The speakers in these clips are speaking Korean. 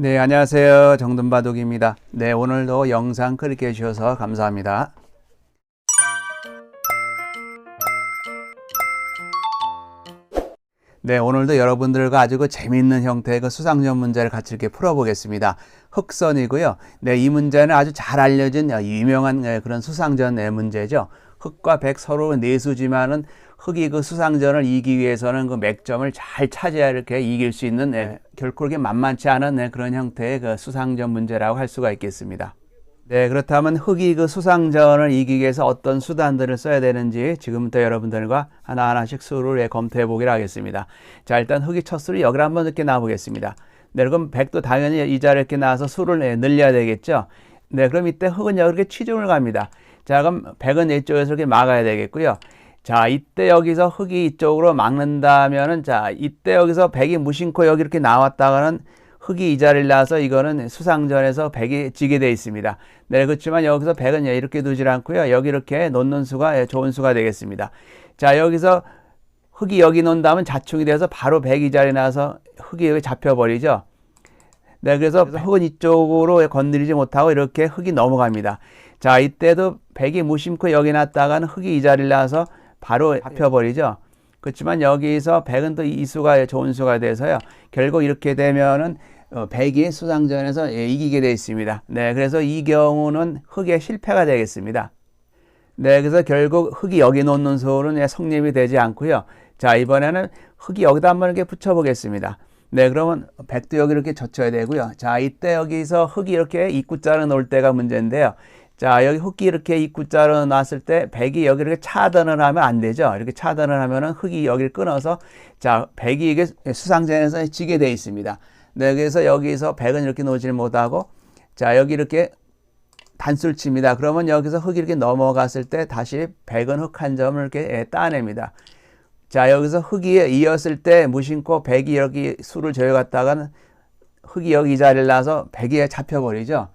네, 안녕하세요. 정돈바둑입니다. 네, 오늘도 영상 클릭해 주셔서 감사합니다. 네, 오늘도 여러분들과 아주 그 재미있는 형태의 그 수상전 문제를 같이 이렇게 풀어보겠습니다. 흑선이고요. 네, 이 문제는 아주 잘 알려진 유명한 네, 그런 수상전 네, 문제죠. 흑과 백 서로 내수지만은 흑이 그 수상전을 이기 위해서는 그 맥점을 잘 찾아야 이렇게 이길 수 있는 네, 결코 그렇게 만만치 않은 네, 그런 형태의 그 수상전 문제라고 할 수가 있겠습니다. 네, 그렇다면 흑이 그 수상전을 이기기 위해서 어떤 수단들을 써야 되는지 지금부터 여러분들과 하나하나씩 수를 예, 검토해 보기로 하겠습니다. 자, 일단 흑이 첫 수를 여기를 한번 이렇게 놔보겠습니다. 네, 그럼 백도 당연히 이 자리에 이렇게 나와서 수를 예, 늘려야 되겠죠. 네, 그럼 이때 흑은 여기 이렇게 취중을 갑니다. 자, 그럼 백은 이쪽에서 이렇게 막아야 되겠고요. 자, 이때 여기서 흑이 이쪽으로 막는다면은 자, 이때 여기서 백이 무심코 여기 이렇게 나왔다가는 흑이 이 자리를 나서 이거는 수상전에서 백이 지게 되어 있습니다. 네, 그렇지만 여기서 백은 이렇게 두질 않고요. 여기 이렇게 놓는 수가 좋은 수가 되겠습니다. 자, 여기서 흑이 여기 놓는다면 자충이 돼서 바로 백이 자리에 나서 흑이 여기 잡혀버리죠. 네, 그래서 흑은 이쪽으로 건드리지 못하고 이렇게 흑이 넘어갑니다. 자, 이때도 백이 무심코 여기 놨다가는 흑이 이 자리를 나서 바로 잡혀버리죠. 그렇지만 여기서 백은 또 이 수가 좋은 수가 돼서요. 결국 이렇게 되면은 어, 백이 수상전에서 예, 이기게 되어 있습니다. 네, 그래서 이 경우는 흑의 실패가 되겠습니다. 네, 그래서 결국 흑이 여기 놓는 수는 예, 성립이 되지 않고요. 자, 이번에는 흑이 여기다 한번 이렇게 붙여보겠습니다. 네, 그러면 백도 여기 이렇게 젖혀야 되고요. 자, 이때 여기서 흑이 이렇게 입구자로 놓을 때가 문제인데요. 자, 여기 흑이 이렇게 입구자로 놨을 때 백이 여기 이렇게 차단을 하면 안 되죠. 이렇게 차단을 하면은 흑이 여기를 끊어서 자, 백이 이게 수상전에서 지게 되어 있습니다. 네, 그래서 여기서 백은 이렇게 놓질 못하고 자, 여기 이렇게 단술 칩니다. 그러면 여기서 흑이 이렇게 넘어갔을 때 다시 백은 흑한 점을 이렇게 따냅니다. 자, 여기서 흑이 이었을 때 무심코 백이 여기 수를 저어갔다가는 흑이 여기 이 자리를 놔서 백이 잡혀버리죠.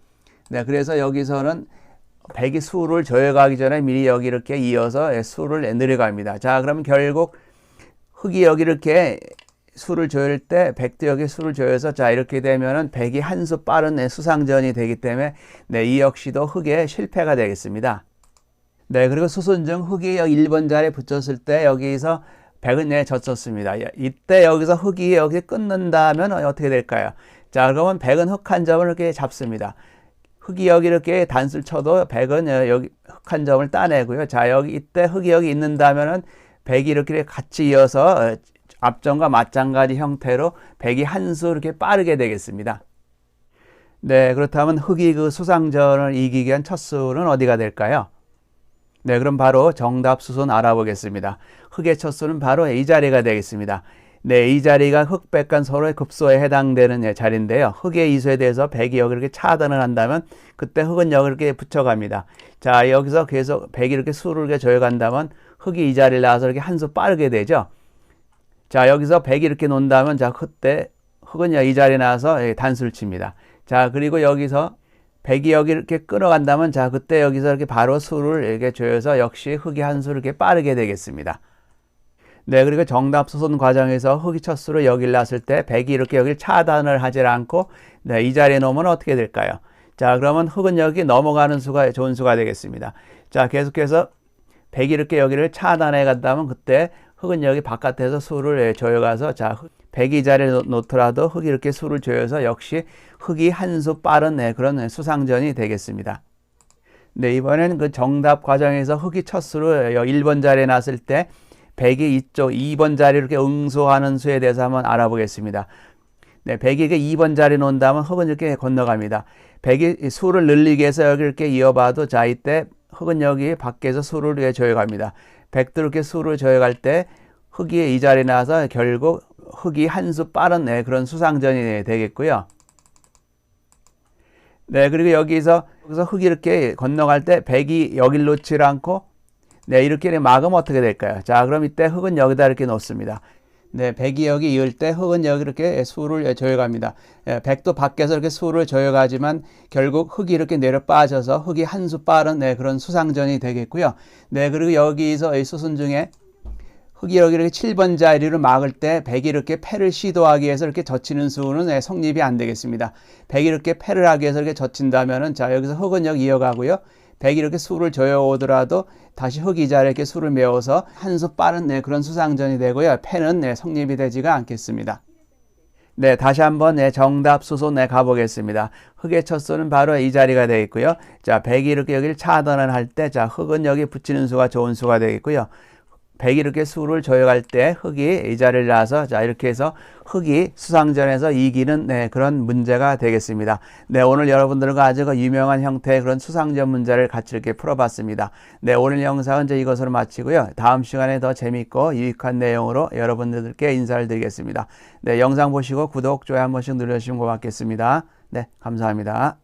네, 그래서 여기서는 백이 수를 저어가기 전에 미리 여기 이렇게 이어서 수를 내려갑니다. 자, 그러면 결국 흑이 여기 이렇게 수를 조일 때 백도 여기 수를 조여서 자 이렇게 되면은 백이 한 수 빠른 수상전이 되기 때문에 네, 이 역시도 흑의 실패가 되겠습니다. 네, 그리고 수순중 흑이 여기 1번 자리에 붙였을 때 여기서 백은 네, 졌었습니다. 이때 여기서 흑이 여기 끊는다면 어떻게 될까요? 자, 그러면 백은 흑한 점을 이렇게 잡습니다. 흑이 여기 이렇게 단수를 쳐도 백은 여기 흑 한 점을 따내고요. 자, 여기 이때 흑이 여기 있는다면은 백이 이렇게 같이 이어서 앞전과 마찬가지 형태로 백이 한 수 이렇게 빠르게 되겠습니다. 네, 그렇다면 흑이 그 수상전을 이기기 위한 첫 수는 어디가 될까요? 네, 그럼 바로 정답 수순 알아보겠습니다. 흑의 첫 수는 바로 이 자리가 되겠습니다. 네, 이 자리가 흑백 간 서로의 급소에 해당되는 자리인데요. 흑의 이수에 대해서 백이 여기 이렇게 차단을 한다면 그때 흑은 여기 이렇게 붙여갑니다. 자, 여기서 계속 백이 이렇게 수를 이렇게 조여간다면 흑이 이 자리를 나와서 이렇게 한 수 빠르게 되죠. 자, 여기서 백이 이렇게 논다면 자, 그때 흑은 이 자리에 나와서 단수를 칩니다. 자, 그리고 여기서 백이 여기 이렇게 끌어간다면 자, 그때 여기서 이렇게 바로 수를 이렇게 조여서 역시 흑이 한 수 이렇게 빠르게 되겠습니다. 네, 그리고 정답 수선 과정에서 흑이 첫 수로 여기를 놨을 때 백이 이렇게 여기를 차단을 하지 않고 네, 이 자리에 놓으면 어떻게 될까요? 자, 그러면 흑은 여기 넘어가는 수가 좋은 수가 되겠습니다. 자, 계속해서 백이 이렇게 여기를 차단해 간다면 그때 흑은 여기 바깥에서 수를 조여가서 자, 백이 자리에 놓더라도 흑이 이렇게 수를 조여서 역시 흑이 한 수 빠른 네, 그런 수상전이 되겠습니다. 네, 이번에는 그 정답 과정에서 흑이 첫 수를 1번 자리에 놨을 때 백이 이쪽 2번 자리 이렇게 응수하는 수에 대해서 한번 알아보겠습니다. 네, 백이 2번 자리 놓는다면 흑은 이렇게 건너갑니다. 백이 수를 늘리기 위해서 여기 이렇게 이어봐도 자, 이때 흑은 여기 밖에서 수를 위해 조여갑니다. 백도 이렇게 수를 조여갈 때 흑이 이 자리에 나와서 결국 흑이 한 수 빠른 네, 그런 수상전이 되겠고요. 네, 그리고 여기서, 여기서 흑이 이렇게 건너갈 때 백이 여길 놓지 않고 네, 이렇게 막으면 어떻게 될까요? 자, 그럼 이때 흑은 여기다 이렇게 놓습니다. 네, 백이 여기 이을 때 흑은 여기 이렇게 수를 조여갑니다. 예, 백도 밖에서 이렇게 수를 조여가지만 결국 흑이 이렇게 내려 빠져서 흑이 한 수 빠른 네, 그런 수상전이 되겠고요. 네, 그리고 여기서 이 수순 중에 흙이 여기 이렇게 7번 자리로 막을 때 백이 이렇게 패를 시도하기 위해서 이렇게 젖히는 수는 네, 성립이 안 되겠습니다. 백이 이렇게 패를 하기 위해서 이렇게 젖힌다면은 자 여기서 흙은 여기 이어가고요. 백이 이렇게 수를 조여오더라도 다시 자리에 이렇게 수를 메워서 한 수 빠른 네, 그런 수상전이 되고요. 패는 네, 성립이 되지가 않겠습니다. 네, 다시 한번 네, 정답 수소 네, 가보겠습니다. 흙의 첫 수는 바로 이 자리가 되어 있고요. 자, 백이 이렇게 여기를 차단을 할 때, 자, 흙은 여기 붙이는 수가 좋은 수가 되겠고요. 백이 이렇게 수를 조여갈 때 흙이 이 자리를 나서 자 이렇게 해서 흙이 수상전에서 이기는 네, 그런 문제가 되겠습니다. 네 오늘 여러분들과 아주 그 유명한 형태의 그런 수상전 문제를 같이 이렇게 풀어봤습니다. 네 오늘 영상은 이제 이것으로 마치고요. 다음 시간에 더 재밌고 유익한 내용으로 여러분들께 인사를 드리겠습니다. 네 영상 보시고 구독 좋아요 한 번씩 눌러주시면 고맙겠습니다. 네 감사합니다.